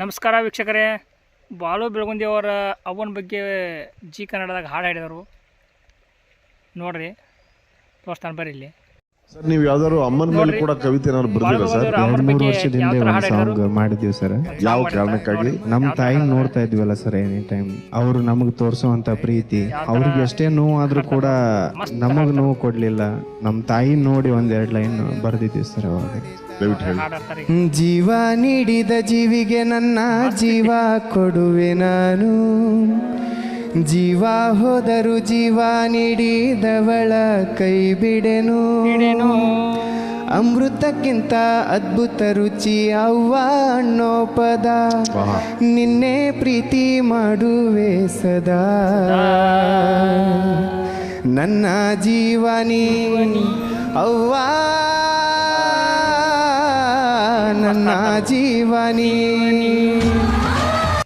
ನಮಸ್ಕಾರ ವೀಕ್ಷಕರೇ. ಬಾಲು ಬೆಳಗುಂದಿ ಅವರ ಅವನ ಬಗ್ಗೆ ಜಿ ಕನ್ನಡದಾಗ ಹಾಡು ಹಾಡಿದರು. ನೋಡ್ರಿ, ತೋರಿಸ್ತಾನೆ ಬರ್ರಿ ಇಲ್ಲಿ. ಸರ್ ನೀವು ಯಾವ್ದಾದ್ರು ಅಮ್ಮನ ಮೇಲೆ ಕೂಡ ಕವಿತೆ ಏನಾದ್ರು ಬರ್ದಿರಾ ಸರ್? ಎರಡ್ ಅವ್ರ ಮೂರು ವರ್ಷದ ಹಿಂದೆ ಒಂದು ಸಾಂಗ್ ಮಾಡಿದೀವಿ ಸರ್. ಯಾವ ಕಾರಣಕ್ಕಾಗಿ? ನಮ್ಮ ತಾಯಿ ನೋಡ್ತಾ ಇದ್ವಲ್ಲ ಸರ್ ಎನಿ ಟೈಮ್ ಅವರು ನಮಗೆ ತೋರಿಸುವಂತ ಪ್ರೀತಿ. ಅವ್ರಿಗೆ ಎಷ್ಟೇ ನೋವು ಆದ್ರೂ ಕೂಡ ನಮಗ್ ನೋವು ಕೊಡ್ಲಿಲ್ಲ. ನಮ್ಮ ತಾಯಿ ನೋಡಿ ಒಂದ್ ಎರಡ್ ಲೈನ್ ಬರ್ದಿದ್ದೀವಿ ಸರ್ ಅವಾಗ. ದಯವಿಟ್ಟು ಹೇಳಿ. ಜೀವ ನೀಡಿದ ಜೀವಿಗೆ ನನ್ನ ಜೀವ ಕೊಡುವೆ ನಾನು. ಜೀವ ಹೋದರು ಜೀವ ನೀಡಿದವಳ ಕೈ ಬಿಡೆನು. ಅಮೃತಕ್ಕಿಂತ ಅದ್ಭುತ ರುಚಿ ಅವ್ವ ಅನ್ನೋ ಪದ. ನಿನ್ನೆ ಪ್ರೀತಿ ಮಾಡುವೆ ಸದಾ. ನನ್ನ ಜೀವನಿ ಅವ್ವ. ನನ್ನ ಜೀವನಿ.